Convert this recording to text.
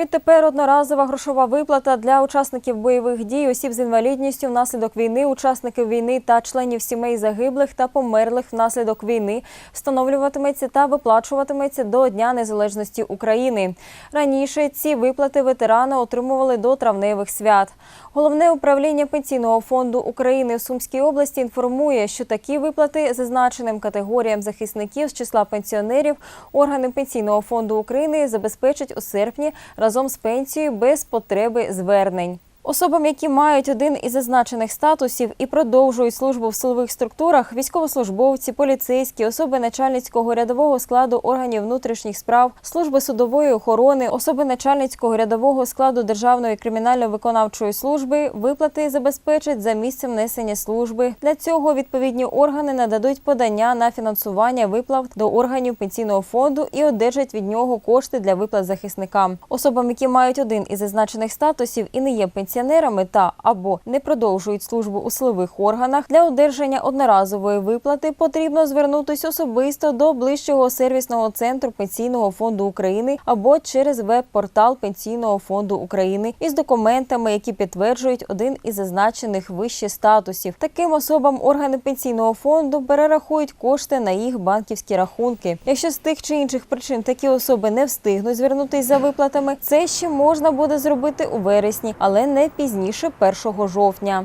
Відтепер одноразова грошова виплата для учасників бойових дій, осіб з інвалідністю внаслідок війни, учасників війни та членів сімей загиблих та померлих внаслідок війни встановлюватиметься та виплачуватиметься до Дня Незалежності України. Раніше ці виплати ветерани отримували до травневих свят. Головне управління пенсійного фонду України в Сумській області інформує, що такі виплати зазначеним категоріям захисників з числа пенсіонерів органи пенсійного фонду України забезпечать у серпні разом з пенсією без потреби звернень. Особам, які мають один із зазначених статусів і продовжують службу в силових структурах, військовослужбовці, поліцейські, особи начальницького рядового складу органів внутрішніх справ, служби судової охорони, особи начальницького рядового складу Державної кримінально-виконавчої служби виплати забезпечать за місцем несення служби. Для цього відповідні органи нададуть подання на фінансування виплат до органів пенсійного фонду і одержать від нього кошти для виплат захисникам. Особам, які мають один із зазначених статусів і не є пенсіонерами та або не продовжують службу у силових органах, для одержання одноразової виплати потрібно звернутися особисто до ближчого сервісного центру пенсійного фонду України або через веб-портал пенсійного фонду України із документами, які підтверджують один із зазначених вище статусів. Таким особам органи пенсійного фонду перерахують кошти на їх банківські рахунки. Якщо з тих чи інших причин такі особи не встигнуть звернутися за виплатами, це ще можна буде зробити у вересні, але не пізніше 1 жовтня.